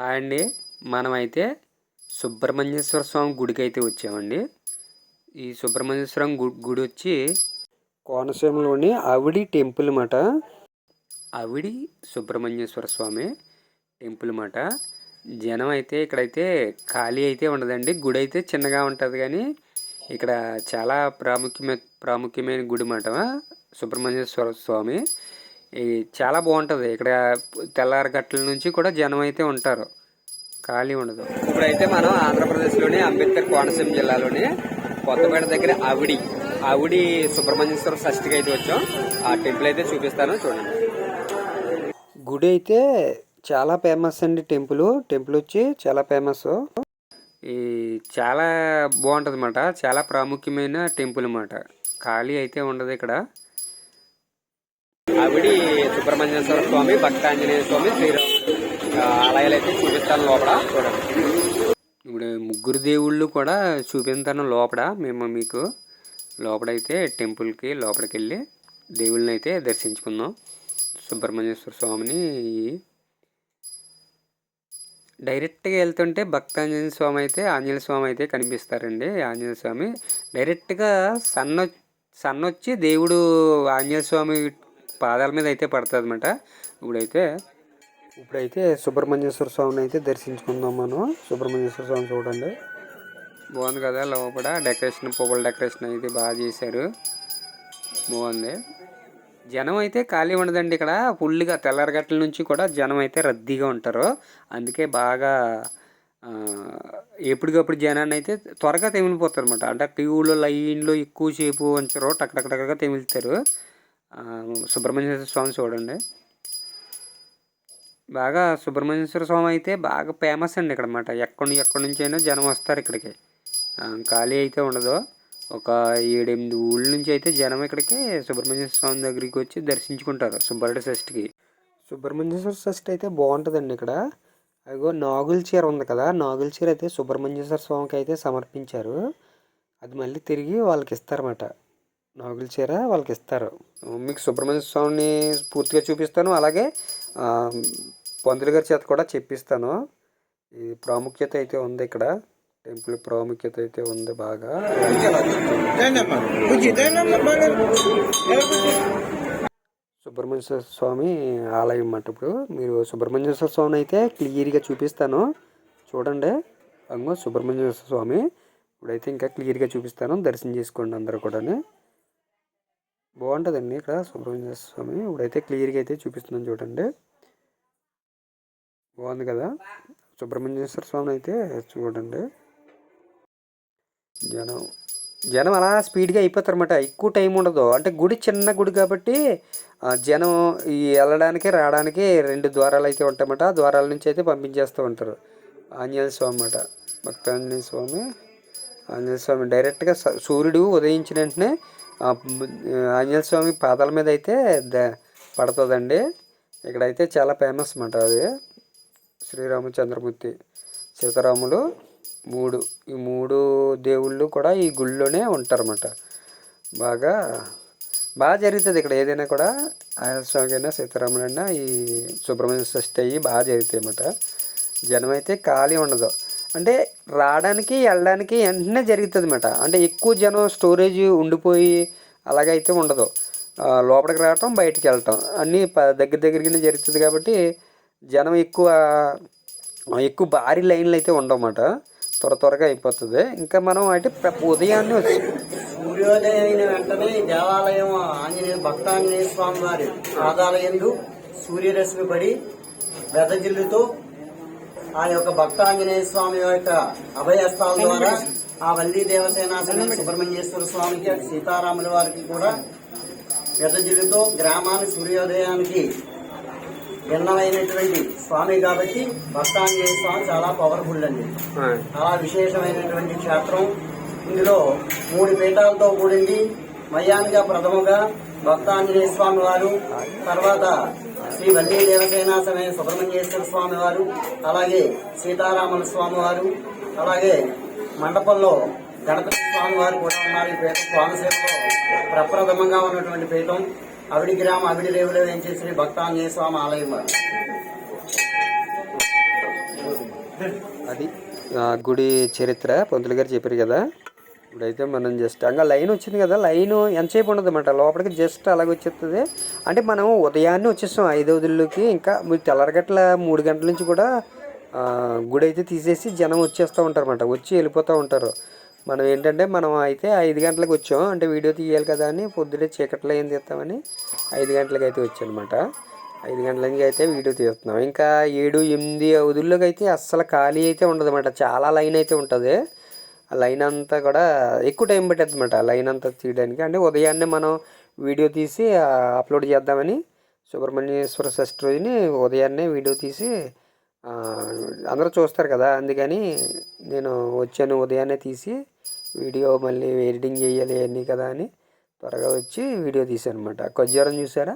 Hi అండి మనమైతే సుబ్రహ్మణ్యేశ్వర స్వామి గుడికి అయితే వచ్చామండి. ఈ సుబ్రహ్మణ్యేశ్వరం గుడి వచ్చి కోనసీమలోని ఆవిడి టెంపుల్ మాట ఆవిడి సుబ్రహ్మణ్యేశ్వర స్వామి టెంపుల్ మాట జనం అయితే ఇక్కడైతే ఖాళీ అయితే ఉండదండి. గుడి అయితే చిన్నగా ఉంటుంది కానీ ఇక్కడ చాలా ప్రాముఖ్యమైన ప్రాముఖ్యమైన గుడి మాట సుబ్రహ్మణ్యేశ్వర స్వామి. చాలా బాగుంటుంది. ఇక్కడ తెల్లారి గట్ల నుంచి కూడా జనం అయితే ఉంటారు. ఖాళీ ఉండదు. ఇప్పుడైతే మనం ఆంధ్రప్రదేశ్లోని అంబేద్కర్ కోనసీమ జిల్లాలోని కొత్తపేట దగ్గర ఆవిడి ఆవిడి సుబ్రహ్మణ్యేశ్వర షష్ఠికి అయితే వచ్చాం. ఆ టెంపుల్ అయితే చూపిస్తాను. చూడండి. గుడి అయితే చాలా ఫేమస్ అండి టెంపుల్. టెంపుల్ వచ్చి చాలా ఫేమస్. ఈ చాలా బాగుంటుంది అన్నమాట చాలా ప్రాముఖ్యమైన టెంపుల్ అన్నమాట. ఖాళీ అయితే ఉండదు ఇక్కడ. ఆవిడి సుబ్రహ్మణ్యేశ్వర స్వామి భక్తాంజనేయ స్వామి శ్రీరాముడు. ఆలయాలు అయితే చూపిస్తాను లోపల. చూడండి. ఇప్పుడు ముగ్గురు దేవుళ్ళు కూడా చూపిస్తాను లోపల. మేము మీకు లోపలైతే టెంపుల్కి లోపలికి వెళ్ళి దేవుళ్ళని అయితే దర్శించుకుందాం. సుబ్రహ్మణ్యేశ్వర స్వామిని డైరెక్ట్గా వెళ్తుంటే భక్తాంజనేయ స్వామి అయితే ఆంజనేయ స్వామి అయితే కనిపిస్తారండి. ఆంజనేయ స్వామి డైరెక్ట్గా సన్న సన్న వచ్చి దేవుడు ఆంజనేయ స్వామి పాదాల మీద అయితే పడుతుంది అనమాట ఇప్పుడైతే ఇప్పుడైతే సుబ్రహ్మణ్యేశ్వర స్వామిని అయితే దర్శించుకుందాం మనం. సుబ్రహ్మణ్యేశ్వర స్వామి చూడండి. బాగుంది కదా లోపల డెకరేషన్ పువ్వుల డెకరేషన్ అయితే బాగా చేశారు. బాగుంది. జనం అయితే ఖాళీ ఉండదండి ఇక్కడ. ఫుల్గా తెల్లరగట్ల నుంచి కూడా జనం అయితే రద్దీగా ఉంటారు. అందుకే బాగా ఎప్పటికప్పుడు జనాన్ని అయితే త్వరగా తెమిలిపోతారు అనమాట అంటే క్యూలో లైన్లో ఎక్కువసేపు ఉంచరు టక్ తెమిలుతారు. సుబ్రహ్మణ్యేశ్వర స్వామి చూడండి. బాగా సుబ్రహ్మణ్యేశ్వర స్వామి అయితే బాగా ఫేమస్ అండి ఇక్కడ అనమాట ఎక్కడి ఎక్కడి నుంచి అయినా జనం వస్తారు ఇక్కడికి. ఖాళీ అయితే ఉండదు. ఒక ఏడెనిమిది ఊళ్ళ నుంచి అయితే జనం ఇక్కడికి సుబ్రహ్మణ్యేశ్వర స్వామి దగ్గరికి వచ్చి దర్శించుకుంటారు సుబ్బరుడి షష్ఠికి. సుబ్రహ్మణ్యేశ్వర షష్ఠి అయితే బాగుంటుందండి ఇక్కడ. అదిగో నాగుల చీర ఉంది కదా నాగుల చీర అయితే సుబ్రహ్మణ్యేశ్వర స్వామికి అయితే సమర్పించారు. అది మళ్ళీ తిరిగి వాళ్ళకి ఇస్తారన్నమాట. నాగుల చీర వాళ్ళకి ఇస్తారు మీకు సుబ్రహ్మణ్య స్వామిని పూర్తిగా చూపిస్తాను. అలాగే పందులు గారి చేత కూడా చెప్పిస్తాను. ఈ ప్రాముఖ్యత అయితే ఉంది ఇక్కడ. టెంపుల్ ప్రాముఖ్యత అయితే ఉంది బాగా. సుబ్రహ్మణ్యేశ్వర స్వామి ఆలయం అన్నమాట ఇప్పుడు. మీరు సుబ్రహ్మణ్యేశ్వర స్వామిని అయితే క్లియర్గా చూపిస్తాను. చూడండి. అంగో సుబ్రహ్మణ్యేశ్వర స్వామి. ఇప్పుడైతే ఇంకా క్లియర్గా చూపిస్తాను. దర్శనం చేసుకోండి అందరూ కూడా బాగుంటుందండి ఇక్కడ సుబ్రహ్మణ్య స్వామి ఇప్పుడైతే క్లియర్గా అయితే చూపిస్తున్నాను చూడండి. బాగుంది కదా? సుబ్రహ్మణ్యేశ్వర స్వామిని అయితే చూడండి. జనం జనం అలా స్పీడ్గా అయిపోతారు అనమాట ఎక్కువ టైం ఉండదు. అంటే గుడి చిన్న గుడి కాబట్టి ఆ, జనం ఈ వెళ్ళడానికి రావడానికి రెండు ద్వారాలు అయితే ఉంటాయన్నమాట. ఆ ద్వారాల నుంచి అయితే పంపించేస్తూ ఉంటారు. ఆంజనేయ స్వామి అన్నమాట. భక్త ఆంజనేయ స్వామి ఆంజనేయ స్వామి డైరెక్ట్గా స- సూర్యుడు ఉదయించిన వెంటనే ఆంజనేయ స్వామి పాదాల మీద అయితే ద పడుతుందండి. ఇక్కడైతే చాలా ఫేమస్ అన్నమాట అది. శ్రీరామచంద్రమూర్తి సీతారాములు మూడు ఈ మూడు దేవుళ్ళు కూడా ఈ గుళ్ళోనే ఉంటారన్నమాట. బాగా బాగా జరుగుతుంది ఇక్కడ ఏదైనా కూడా. ఆంజనేయ స్వామికి అయినా సీతారాములైనా ఈ సుబ్రహ్మణ్య షష్ఠి అయ్యి బాగా జరుగుతాయి అన్నమాట జనం అయితే ఖాళీ ఉండదు. అంటే రావడానికి వెళ్ళడానికి వెంటనే జరుగుతుంది అనమాట అంటే ఎక్కువ జనం స్టోరేజ్ ఉండిపోయి అలాగైతే ఉండదు. లోపలికి రావటం బయటికి వెళ్ళటం అన్నీ దగ్గర దగ్గరగానే జరుగుతుంది కాబట్టి జనం ఎక్కువ ఎక్కువ భారీ లైన్లు అయితే ఉండవన్నమాట. త్వర త్వరగా అయిపోతుంది. ఇంకా మనం అంటే ఉదయాన్నే వచ్చి సూర్యోదయం అయిన వెంటనే దేవాలయం ఆంజనేయ భక్తాంజనేయ స్వామి వారి పాదాలయందు సూర్యరశ్మి పడి వెదజిల్లుతో ఆ యొక్క భక్తాంజనేయ స్వామి యొక్క అభయస్థాల ద్వారా ఆ వల్లి దేవసేనాసన సుబ్రహ్మణ్యేశ్వర స్వామికి సీతారాముల వారికి కూడా వెదజిల్లుతో గ్రామాన్ని సూర్యోదయానికి భిన్నమైనటువంటి స్వామి కాబట్టి భక్తాంజనేయ స్వామి చాలా పవర్ఫుల్ అండి. చాలా విశేషమైనటువంటి క్షేత్రం. ఇందులో మూడు పీఠాలతో కూడింది. మయానిగా ప్రథముగా భక్తాంజనేయ స్వామి వారు తర్వాత శ్రీ వల్లీ దేవసేన సమేత సుబ్రహ్మణ్యేశ్వర స్వామి వారు అలాగే సీతారాముల స్వామి వారు అలాగే మండపంలో గణపతి స్వామి వారు కూడా ఉన్నారు. ఈ పీఠం కోనసీమలో ప్రప్రథమంగా ఉన్నటువంటి పీఠం అవిడి గ్రామ అవిడి రేవులో వేయించే శ్రీ భక్తాంజనేయ స్వామి ఆలయం వారు. అది గుడి చరిత్ర పంతులు గారు చెప్పారు కదా. ఇప్పుడైతే మనం జస్ట్ ఇంకా లైన్ వచ్చింది కదా లైన్ ఎంతసేపు ఉండదు అనమాట లోపలికి జస్ట్ అలాగ వచ్చేస్తుంది అంటే మనం ఉదయాన్నే వచ్చేస్తాం ఐదు వదుల్లోకి. ఇంకా మీరు తెల్లరగట్ల మూడు గంటల నుంచి కూడా గుడి అయితే తీసేసి జనం వచ్చేస్తూ ఉంటారు అనమాట వచ్చి వెళ్ళిపోతూ ఉంటారు. మనం ఏంటంటే మనం అయితే ఐదు గంటలకు వచ్చాం. అంటే వీడియో తీయాలి కదా అని పొద్దునే చీకట్లో ఏం తీస్తామని ఐదు గంటలకు అయితే వచ్చానమాట ఐదు గంటలకి అయితే వీడియో తీస్తున్నాం. ఇంకా ఏడు ఎనిమిది అవధుల్లోకి అయితే అస్సలు ఖాళీ అయితే ఉండదు అనమాట చాలా లైన్ అయితే ఉంటుంది. లైన్ అంతా కూడా ఎక్కువ టైం పట్టేది అనమాట లైన్ అంతా తీయడానికి. అంటే ఉదయాన్నే మనం వీడియో తీసి అప్లోడ్ చేద్దామని సుబ్రహ్మణ్యేశ్వర షష్ఠి రోజుని ఉదయాన్నే వీడియో తీసి అందరూ చూస్తారు కదా అందుకని నేను వచ్చాను ఉదయాన్నే తీసి వీడియో మళ్ళీ ఎడిటింగ్ చేయాలి అన్నీ కదా అని త్వరగా వచ్చి వీడియో తీసాను అనమాట కొజ్జారం చూసారా?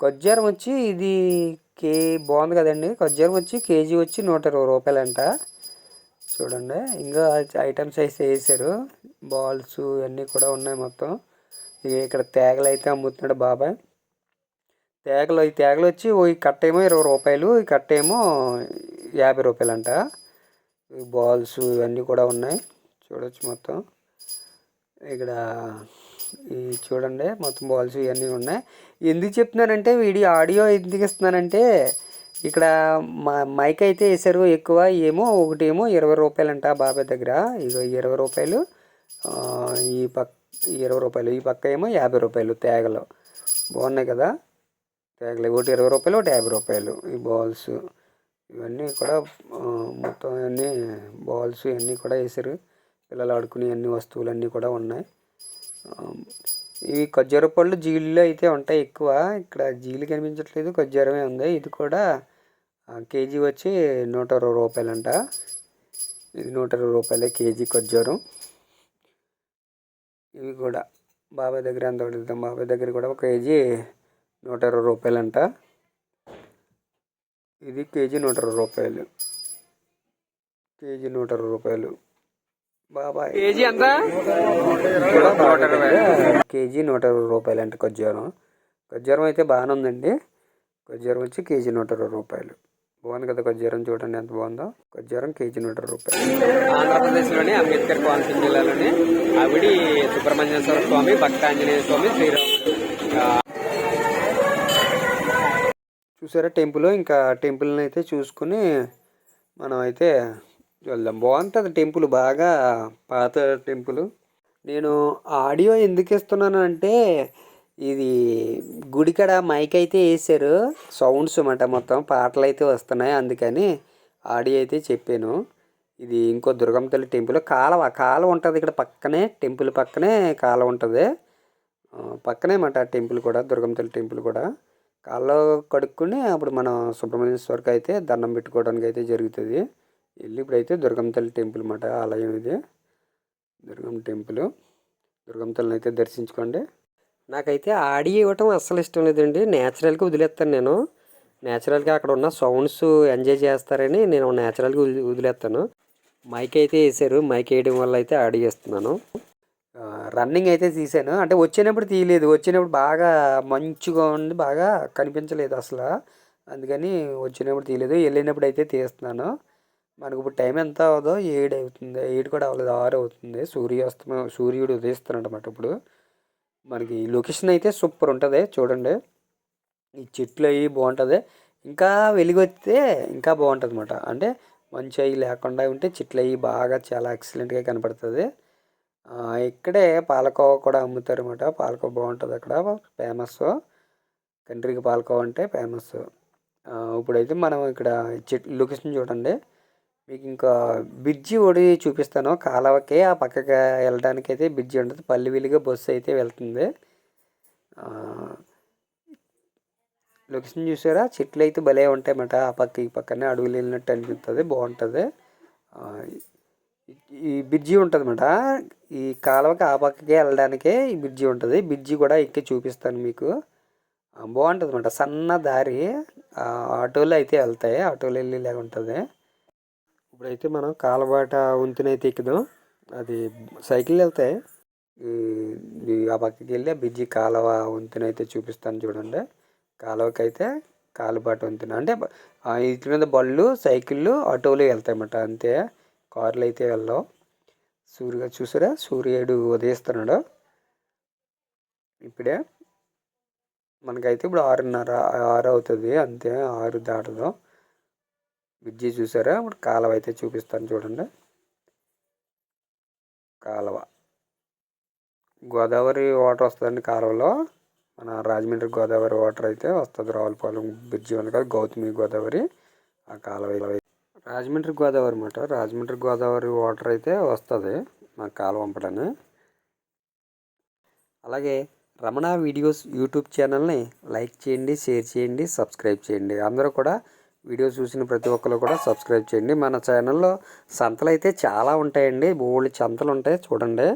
కొజ్జారం వచ్చి ఇది కే బాగుంది కదండి. కొజ్జారం వచ్చి కేజీ వచ్చి నూట ఇరవై రూపాయలంట. చూడండి. ఇంకా ఐటమ్స్ అయితే వేసారు. బాల్స్ ఇవన్నీ కూడా ఉన్నాయి మొత్తం. ఇక ఇక్కడ తేగలు అయితే అమ్ముతున్నాడు బాబాయ్. తేగలు ఈ తేగలు వచ్చి ఓ ఈ కట్ట ఏమో ఇరవై రూపాయలు ఈ కట్ట ఏమో యాభై రూపాయలు అంట బాల్స్ ఇవన్నీ కూడా ఉన్నాయి. చూడొచ్చు మొత్తం. ఇక్కడ ఈ చూడండి మొత్తం బాల్స్ ఇవన్నీ ఉన్నాయి. ఎందుకు చెప్తున్నానంటే వీడియో ఆడియో ఎందుకు ఇస్తున్నానంటే ఇక్కడ మా మైక్ అయితే వేసారు ఎక్కువ ఏమో ఒకటి ఏమో ఇరవై రూపాయలంట బాబాయ్ దగ్గర. ఇగో ఇరవై రూపాయలు ఈ పక్క ఇరవై రూపాయలు ఈ పక్క ఏమో యాభై రూపాయలు తేగలు. బాగున్నాయి కదా? తేగలు ఒకటి ఇరవై రూపాయలు ఒకటి యాభై రూపాయలు. ఈ బాల్స్ ఇవన్నీ కూడా మొత్తం అన్నీ బాల్స్ ఇవన్నీ కూడా వేసారు పిల్లలు ఆడుకునే అన్ని వస్తువులు అన్నీ కూడా ఉన్నాయి. ఈ ఖర్జూర పళ్ళు జీళ్ళు అయితే ఉంటాయి ఎక్కువ. ఇక్కడ జీలు కనిపించట్లేదు ఖర్జూరమే ఉంది. ఇది కూడా కేజీ వచ్చి నూట అరవై రూపాయలంట. ఇది నూట ఇరవై రూపాయలే కేజీ ఖర్జూరం ఇవి కూడా బాబాయ్ దగ్గర ఎంత వెళ్తాం బాబాయ్ దగ్గర కూడా ఒక కేజీ నూట ఇరవై రూపాయలంట. ఇది కేజీ నూట ఇరవై రూపాయలు. కేజీ నూట ఇరవై రూపాయలు. కేజీ ఎంత? నూట ఇరవై కేజీ నూట ఇరవై రూపాయలు అంటే ఖర్జూరం. ఖర్జూరం అయితే బాగానే ఉందండి. ఖర్జూరం వచ్చి కేజీ నూట ఇరవై రూపాయలు. బాగుంది కదా ఖర్జూరం చూడండి ఎంత బాగుందో. ఖర్జూరం కేజీ నూట ఇరవై రూపాయలు. ఆంధ్రప్రదేశ్లోని అంబేద్కర్ కోనసీమ జిల్లాలోని ఆవిడి సుబ్రహ్మణ్యేశ్వర స్వామి భక్త ఆంజనేయ స్వామి శ్రీరాముడు ఆ, చూసారా టెంపుల్? ఇంకా టెంపుల్ని అయితే చూసుకుని మనం అయితే వెళ్దాం బాగుంటుంది టెంపుల్ బాగా పాత టెంపుల్. నేను ఆడియో ఎందుకు ఇస్తున్నాను అంటే ఇది గుడికడ మైక్ అయితే వేసారు సౌండ్స్ అన్నమాట మొత్తం పాటలు అయితే వస్తున్నాయి అందుకని ఆడియో అయితే చెప్పాను. ఇది ఇంకో దుర్గమ్మ తల్లి టెంపుల్. కాలువ కాలువ ఉంటుంది ఇక్కడ పక్కనే టెంపుల్ పక్కనే కాలువ ఉంటుంది. పక్కనే మాట టెంపుల్ కూడా దుర్గమ్మ తల్లి టెంపుల్ కూడా. కాళ్ళు కడుక్కుని అప్పుడు మనం సుబ్రహ్మణ్యేశ్వరికి అయితే దండం పెట్టుకోవడానికి అయితే జరుగుతుంది. వెళ్ళి ఇప్పుడైతే దుర్గం తల్లి టెంపుల్ అన్నమాట ఆలయం ఇది. దుర్గమ్మ టెంపుల్. దుర్గం తల్లిని అయితే దర్శించుకోండి. నాకైతే ఆడియో ఇవ్వటం అస్సలు ఇష్టం లేదండి. న్యాచురల్గా వదిలేస్తాను నేను. న్యాచురల్గా అక్కడ ఉన్న సౌండ్స్ ఎంజాయ్ చేస్తారని నేను న్యాచురల్గా వదిలేస్తాను. మైక్ అయితే వేసారు మైక్ వేయడం వల్ల అయితే ఆడియో ఇస్తున్నాను రన్నింగ్ అయితే తీసాను అంటే వచ్చినప్పుడు తీయలేదు. వచ్చినప్పుడు బాగా మంచుగా ఉంది. బాగా కనిపించలేదు అసలు. అందుకని వచ్చినప్పుడు తీయలేదు. వెళ్ళినప్పుడు అయితే తీస్తున్నాను. మనకు ఇప్పుడు టైం ఎంత అవుదో ఏడు అవుతుంది ఏడు కూడా అవ్వలేదు ఆరు అవుతుంది. సూర్యాస్తమయం సూర్యుడు ఉదయిస్తున్నాడు అనమాట ఇప్పుడు. మనకి లొకేషన్ అయితే సూపర్ ఉంటుంది చూడండి. ఈ చెట్లు అవి బాగుంటుంది. ఇంకా వెలిగొస్తే ఇంకా బాగుంటుంది అనమాట అంటే మంచి అవి లేకుండా ఉంటే చెట్లు అవి బాగా చాలా ఎక్సలెంట్గా కనపడుతుంది. ఇక్కడే పాలకోవ కూడా అమ్ముతారు అనమాట పాలకోవ బాగుంటుంది అక్కడ ఫేమస్ కంట్రీకి పాలకోవ అంటే ఫేమస్ ఇప్పుడైతే మనం ఇక్కడ చెట్ లొకేషన్ చూడండి. మీకు ఇంకా బ్రిడ్జి ఒడి చూపిస్తాను. కాలవకే ఆ పక్కకి వెళ్ళడానికి అయితే బ్రిడ్జి ఉంటుంది పల్లెవీలుగా బస్సు అయితే వెళ్తుంది. లొకేషన్ చూసారా? చెట్లు అయితే భలే ఉంటాయన్నమాట. ఆ పక్క ఈ పక్కనే అడవులు వెళ్ళినట్టు అనిపిస్తుంది బాగుంటుంది. ఈ బ్రిడ్జి ఉంటుంది ఈ కాలువకి ఆ పక్కకి వెళ్ళడానికే ఈ బ్రిడ్జి ఉంటుంది. బ్రిడ్జి కూడా ఎక్కి చూపిస్తాను మీకు. బాగుంటుంది అనమాట సన్న దారి ఆటోలు అయితే వెళ్తాయి. ఆటోలు వెళ్ళి ఉంటుంది. ఇప్పుడైతే మనం కాలబాట వంతునైతే అయితే ఎక్కుదాం. అది సైకిల్ వెళ్తాయి. ఆ పక్కకి వెళ్ళి ఆ బ్రిడ్జి కాలువ వంతునైతే అయితే చూపిస్తాను చూడండి. కాలువకి అయితే కాలుబాట వంతెన. అంటే ఆ మీద బళ్ళు సైకిళ్ళు ఆటోలు వెళ్తాయన్నమాట. అంతే. కార్లు అయితే వెళ్ళవు. సూర్యుడు చూసారా? సూర్యుడు ఉదయిస్తున్నాడు. ఇప్పుడే మనకైతే ఇప్పుడు ఆరున్నర ఆరు అవుతుంది. అంతే. ఆరు దాటదు. బ్రిడ్జి చూసారా? ఇప్పుడు కాలువ అయితే చూపిస్తాను చూడండి. కాలువ. గోదావరి వాటర్ వస్తుందండి కాలువలో. మన రాజమండ్రి గోదావరి వాటర్ అయితే వస్తుంది. రావులపాలెం బ్రిడ్జి ఉంది కదా గౌతమి గోదావరి. ఆ కాలువ రాజమండ్రి గోదావరి అన్నమాట రాజమండ్రి గోదావరి వాటర్ అయితే వస్తుంది మా కాలువ వంపడని అలాగే రమణ వీడియోస్ యూట్యూబ్ ఛానల్ని లైక్ చేయండి షేర్ చేయండి సబ్స్క్రైబ్ చేయండి. అందరూ కూడా వీడియో చూసిన ప్రతి ఒక్కరు కూడా సబ్స్క్రైబ్ చేయండి. మన ఛానల్లో సంతలు అయితే చాలా ఉంటాయండి. బోల్డ్ సంతలు ఉంటాయి. చూడండి.